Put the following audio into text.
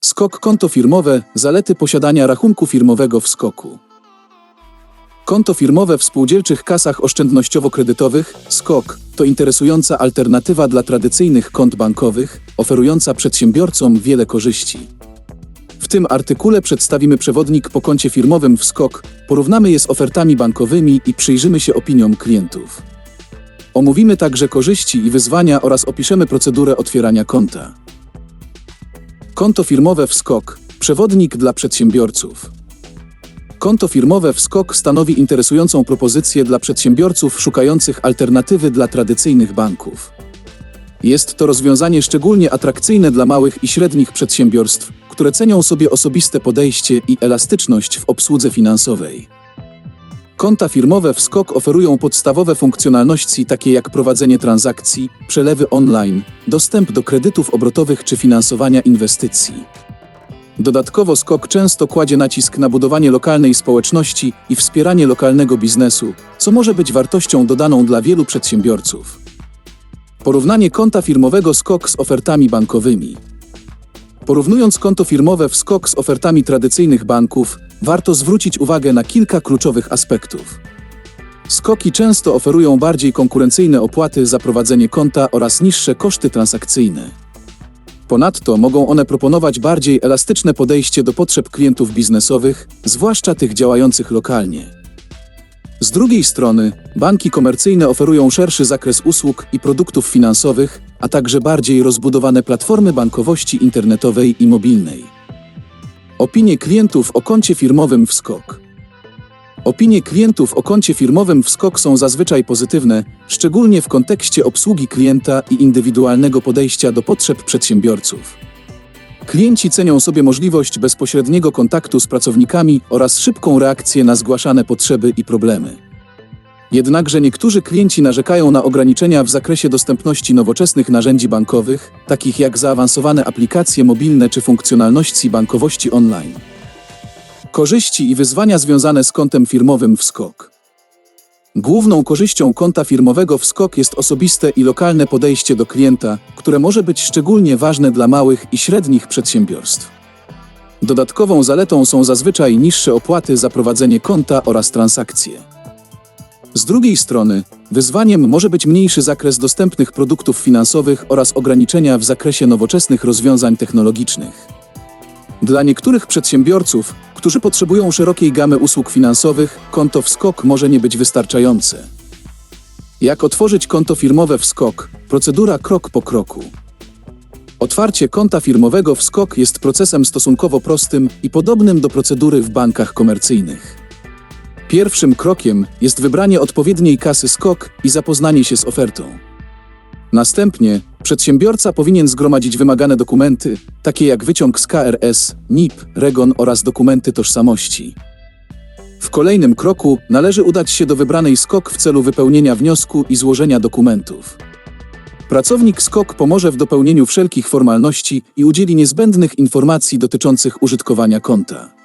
Skok konto firmowe, zalety posiadania rachunku firmowego w skoku. Konto firmowe w spółdzielczych kasach oszczędnościowo-kredytowych SKOK to interesująca alternatywa dla tradycyjnych kont bankowych, oferująca przedsiębiorcom wiele korzyści. W tym artykule przedstawimy przewodnik po koncie firmowym w SKOK, porównamy je z ofertami bankowymi i przyjrzymy się opiniom klientów. Omówimy także korzyści i wyzwania oraz opiszemy procedurę otwierania konta. Konto firmowe w SKOK przewodnik dla przedsiębiorców. Konto firmowe w SKOK stanowi interesującą propozycję dla przedsiębiorców szukających alternatywy dla tradycyjnych banków. Jest to rozwiązanie szczególnie atrakcyjne dla małych i średnich przedsiębiorstw, które cenią sobie osobiste podejście i elastyczność w obsłudze finansowej. Konta firmowe w SKOK oferują podstawowe funkcjonalności takie jak prowadzenie transakcji, przelewy online, dostęp do kredytów obrotowych czy finansowania inwestycji. Dodatkowo SKOK często kładzie nacisk na budowanie lokalnej społeczności i wspieranie lokalnego biznesu, co może być wartością dodaną dla wielu przedsiębiorców. Porównanie konta firmowego SKOK z ofertami bankowymi. Porównując konto firmowe w SKOK z ofertami tradycyjnych banków, warto zwrócić uwagę na kilka kluczowych aspektów. Skoki często oferują bardziej konkurencyjne opłaty za prowadzenie konta oraz niższe koszty transakcyjne. Ponadto mogą one proponować bardziej elastyczne podejście do potrzeb klientów biznesowych, zwłaszcza tych działających lokalnie. Z drugiej strony, banki komercyjne oferują szerszy zakres usług i produktów finansowych, a także bardziej rozbudowane platformy bankowości internetowej i mobilnej. Opinie klientów o koncie firmowym w SKOK. Opinie klientów o koncie firmowym w SKOK są zazwyczaj pozytywne, szczególnie w kontekście obsługi klienta i indywidualnego podejścia do potrzeb przedsiębiorców. Klienci cenią sobie możliwość bezpośredniego kontaktu z pracownikami oraz szybką reakcję na zgłaszane potrzeby i problemy. Jednakże niektórzy klienci narzekają na ograniczenia w zakresie dostępności nowoczesnych narzędzi bankowych, takich jak zaawansowane aplikacje mobilne czy funkcjonalności bankowości online. Korzyści i wyzwania związane z kontem firmowym w SKOK. Główną korzyścią konta firmowego w SKOK jest osobiste i lokalne podejście do klienta, które może być szczególnie ważne dla małych i średnich przedsiębiorstw. Dodatkową zaletą są zazwyczaj niższe opłaty za prowadzenie konta oraz transakcje. Z drugiej strony, wyzwaniem może być mniejszy zakres dostępnych produktów finansowych oraz ograniczenia w zakresie nowoczesnych rozwiązań technologicznych. Dla niektórych przedsiębiorców, którzy potrzebują szerokiej gamy usług finansowych, konto w SKOK może nie być wystarczające. Jak otworzyć konto firmowe w SKOK? Procedura krok po kroku. Otwarcie konta firmowego w SKOK jest procesem stosunkowo prostym i podobnym do procedury w bankach komercyjnych. Pierwszym krokiem jest wybranie odpowiedniej kasy SKOK i zapoznanie się z ofertą. Następnie przedsiębiorca powinien zgromadzić wymagane dokumenty, takie jak wyciąg z KRS, NIP, REGON oraz dokumenty tożsamości. W kolejnym kroku należy udać się do wybranej SKOK w celu wypełnienia wniosku i złożenia dokumentów. Pracownik SKOK pomoże w dopełnieniu wszelkich formalności i udzieli niezbędnych informacji dotyczących użytkowania konta.